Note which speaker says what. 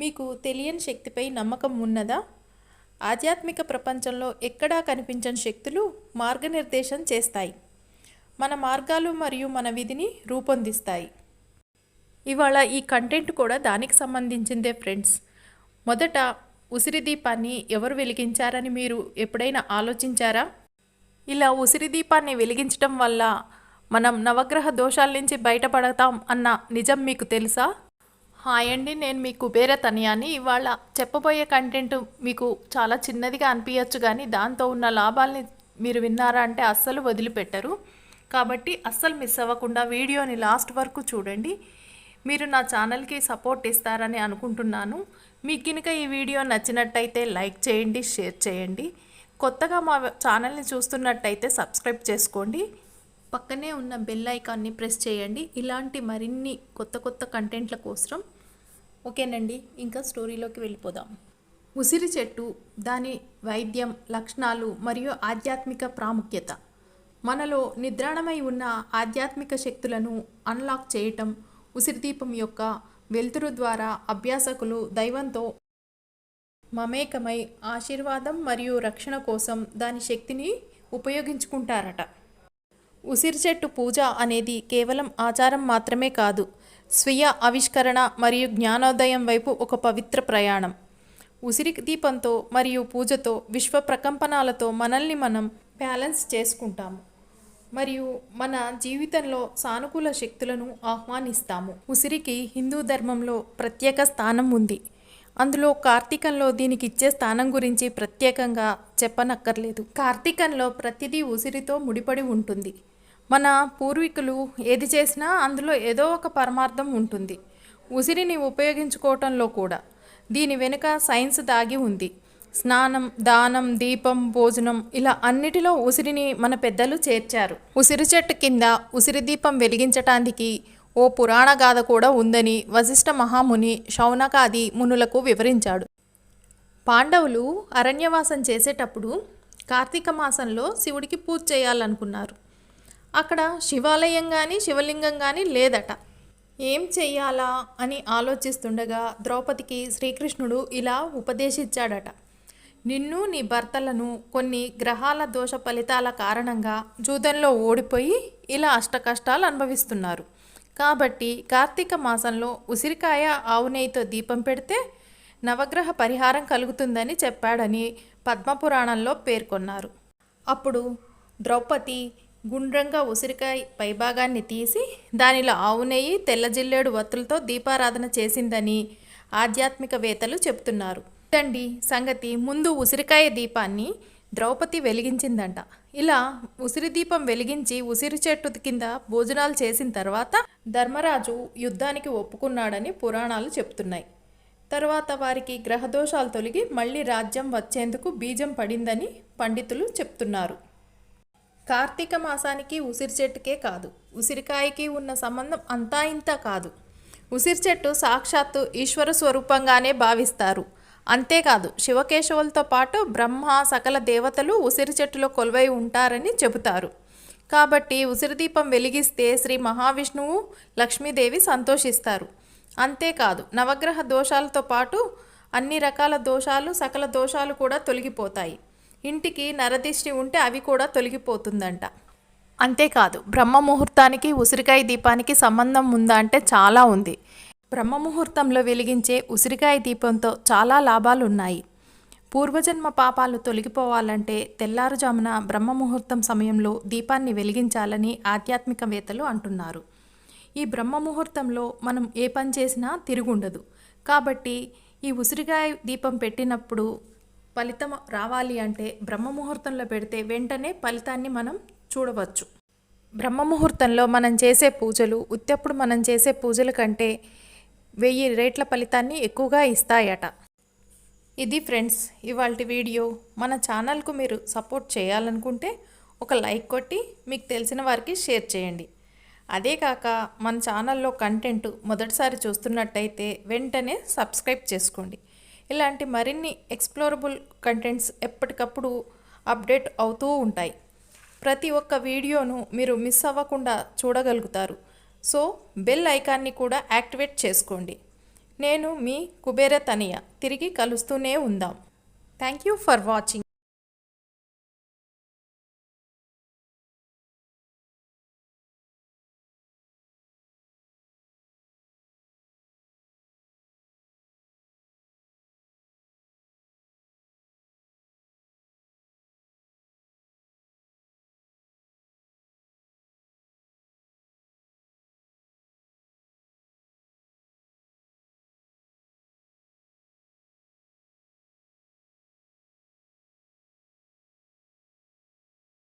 Speaker 1: మీకు తెలియని శక్తిపై నమ్మకం ఉన్నదా? ఆధ్యాత్మిక ప్రపంచంలో ఎక్కడా కనిపించని శక్తులు మార్గనిర్దేశం చేస్తాయి. మన మార్గాలు మరియు మన విధిని రూపొందిస్తాయి. ఇవాళ ఈ కంటెంట్ కూడా దానికి సంబంధించిందే ఫ్రెండ్స్. మొదట ఉసిరి దీపాన్ని ఎవరు వెలిగించారని మీరు ఎప్పుడైనా ఆలోచించారా? ఇలా ఉసిరి దీపాన్ని వెలిగించడం వల్ల మనం నవగ్రహ దోషాల నుంచి బయటపడతాం అన్న నిజం మీకు తెలుసా? హాయ్ అండి నేను మీ కుబేర తనియాని. ఇవాళ చెప్పబోయే కంటెంట్ మీకు చాలా చిన్నదిగా అనిపించచ్చు కానీ దాంతో ఉన్న లాభాల్ని మీరు విన్నారా అంటే అస్సలు వదిలిపెట్టరు. కాబట్టి అస్సలు మిస్ అవ్వకుండా వీడియోని లాస్ట్ వరకు చూడండి. మీరు నా ఛానల్కి సపోర్ట్ ఇస్తారని అనుకుంటున్నాను. మీకు కనుక ఈ వీడియో నచ్చినట్టయితే లైక్ చేయండి షేర్ చేయండి. కొత్తగా మా ఛానల్ని చూస్తున్నట్టయితే సబ్స్క్రైబ్ చేసుకోండి. పక్కనే ఉన్న బెల్ ఐకాన్ని ప్రెస్ చేయండి. ఇలాంటి మరిన్ని కొత్త కొత్త కంటెంట్ల కోసం ఓకేనండి. ఇంకా స్టోరీలోకి వెళ్ళిపోదాం. ఉసిరి చెట్టు దాని వైద్యం లక్షణాలు మరియు ఆధ్యాత్మిక ప్రాముఖ్యత. మనలో నిద్రాణమై ఉన్న ఆధ్యాత్మిక శక్తులను అన్లాక్ చేయటం ఉసిరిదీపం యొక్క వెలుతురు ద్వారా అభ్యాసకులు దైవంతో మమేకమై ఆశీర్వాదం మరియు రక్షణ కోసం దాని శక్తిని ఉపయోగించుకుంటారట. ఉసిరి చెట్టు పూజ అనేది కేవలం ఆచారం మాత్రమే కాదు స్వీయ ఆవిష్కరణ మరియు జ్ఞానోదయం వైపు ఒక పవిత్ర ప్రయాణం. ఉసిరి దీపంతో మరియు పూజతో విశ్వ ప్రకంపనాలతో మనల్ని మనం బ్యాలెన్స్ చేసుకుంటాము మరియు మన జీవితంలో సానుకూల శక్తులను ఆహ్వానిస్తాము. ఉసిరికి హిందూ ధర్మంలో ప్రత్యేక స్థానం ఉంది. అందులో కార్తీకంలో దీనికి ఇచ్చే స్థానం గురించి ప్రత్యేకంగా చెప్పనక్కర్లేదు. కార్తీకంలో ప్రతిదీ ఉసిరితో ముడిపడి ఉంటుంది. మన పూర్వీకులు ఏది చేసినా అందులో ఏదో ఒక పరమార్థం ఉంటుంది. ఉసిరిని ఉపయోగించుకోవటంలో కూడా. దీని వెనుక సైన్స్ దాగి ఉంది. స్నానం దానం దీపం భోజనం ఇలా అన్నిటిలో ఉసిరిని మన పెద్దలు చేర్చారు. ఉసిరి చెట్టు కింద ఉసిరి దీపం వెలిగించటానికి ఓ పురాణ గాథ కూడా ఉందని వశిష్ఠ మహాముని శౌనకాది మునులకు వివరించాడు. పాండవులు అరణ్యవాసం చేసేటప్పుడు కార్తీక మాసంలో శివుడికి పూజ చేయాలనుకున్నారు. అక్కడ శివాలయం కానీ శివలింగం కానీ లేదట. ఏం చెయ్యాలా అని ఆలోచిస్తుండగా ద్రౌపదికి శ్రీకృష్ణుడు ఇలా ఉపదేశించాడట. నిన్ను నీ భర్తలను కొన్ని గ్రహాల దోష ఫలితాల కారణంగా జూదంలో ఓడిపోయి ఇలా అష్టకష్టాలు అనుభవిస్తున్నారు. కాబట్టి కార్తీక మాసంలో ఉసిరికాయ ఆవు నెయ్యితో దీపం పెడితే నవగ్రహ పరిహారం కలుగుతుందని చెప్పాడని పద్మపురాణంలో పేర్కొన్నారు. అప్పుడు ద్రౌపది గుండ్రంగా ఉసిరికాయ పైభాగాన్ని తీసి దానిలో ఆవు నెయ్యి తెల్ల జిల్లేడు వత్తులతో దీపారాధన చేసిందని ఆధ్యాత్మికవేత్తలు చెబుతున్నారు. తండి సంగతి. ముందు ఉసిరికాయ దీపాన్ని ద్రౌపది వెలిగించిందంట. ఇలా ఉసిరి దీపం వెలిగించి ఉసిరి చెట్టు కింద భోజనాలు చేసిన తర్వాత ధర్మరాజు యుద్ధానికి ఒప్పుకున్నాడని పురాణాలు చెప్తున్నాయి. తర్వాత వారికి గ్రహదోషాలు తొలగి మళ్ళీ రాజ్యం వచ్చేందుకు బీజం పడిందని పండితులు చెప్తున్నారు. కార్తీక మాసానికి ఉసిరి చెట్టుకే కాదు. ఉసిరికాయకి ఉన్న సంబంధం అంతా ఇంత కాదు. ఉసిరి చెట్టు సాక్షాత్తు ఈశ్వర స్వరూపంగానే భావిస్తారు. అంతేకాదు శివకేశవులతో పాటు బ్రహ్మ సకల దేవతలు ఉసిరి చెట్టులో కొలువై ఉంటారని చెబుతారు. కాబట్టి ఉసిరి దీపం వెలిగిస్తే శ్రీ మహావిష్ణువు లక్ష్మీదేవి సంతోషిస్తారు. అంతేకాదు నవగ్రహ దోషాలతో పాటు అన్ని రకాల దోషాలు సకల దోషాలు కూడా తొలగిపోతాయి. ఇంటికి నరదిష్టి ఉంటే అవి కూడా తొలగిపోతుందంట. అంతేకాదు బ్రహ్మ ముహూర్తానికి ఉసిరికాయ దీపానికి సంబంధం ఉందా అంటే చాలా ఉంది. బ్రహ్మ ముహూర్తంలో వెలిగించే ఉసిరికాయ దీపంతో చాలా లాభాలు ఉన్నాయి పూర్వజన్మ పాపాలు తొలగిపోవాలంటే తెల్లారుజామున బ్రహ్మ ముహూర్తం సమయంలో దీపాన్ని వెలిగించాలని ఆధ్యాత్మికవేత్తలు అంటున్నారు. ఈ బ్రహ్మ ముహూర్తంలో మనం ఏ పని చేసినా తిరుగుండదు. కాబట్టి ఈ ఉసిరికాయ దీపం పెట్టినప్పుడు ఫలితం రావాలి అంటే బ్రహ్మ ముహూర్తంలో పెడితే వెంటనే ఫలితాన్ని మనం చూడవచ్చు. బ్రహ్మ ముహూర్తంలో మనం చేసే పూజలు ఉత్తప్పుడు మనం చేసే పూజల కంటే వెయ్యి రేట్ల ఫలితాన్ని ఎక్కువగా ఇస్తాయట. ఇది ఫ్రెండ్స్ ఇవాళ వీడియో. మన ఛానల్కు మీరు సపోర్ట్ చేయాలనుకుంటే ఒక లైక్ కొట్టి మీకు తెలిసిన వారికి షేర్ చేయండి. అదే కాక మన ఛానల్లో కంటెంట్ మొదటిసారి చూస్తున్నట్టయితే వెంటనే సబ్స్క్రైబ్ చేసుకోండి. ఇలాంటి మరిన్ని ఎక్స్ప్లోరబుల్ కంటెంట్స్ ఎప్పటికప్పుడు అప్డేట్ అవుతూ ఉంటాయి. ప్రతి ఒక్క వీడియోను మీరు మిస్ అవ్వకుండా చూడగలుగుతారు. సో బెల్ ఐకాన్ని కూడా యాక్టివేట్ చేసుకోండి. నేను మీ కుబేర తనయ. తిరిగి కలుస్తూనే ఉందాం. Thank you for watching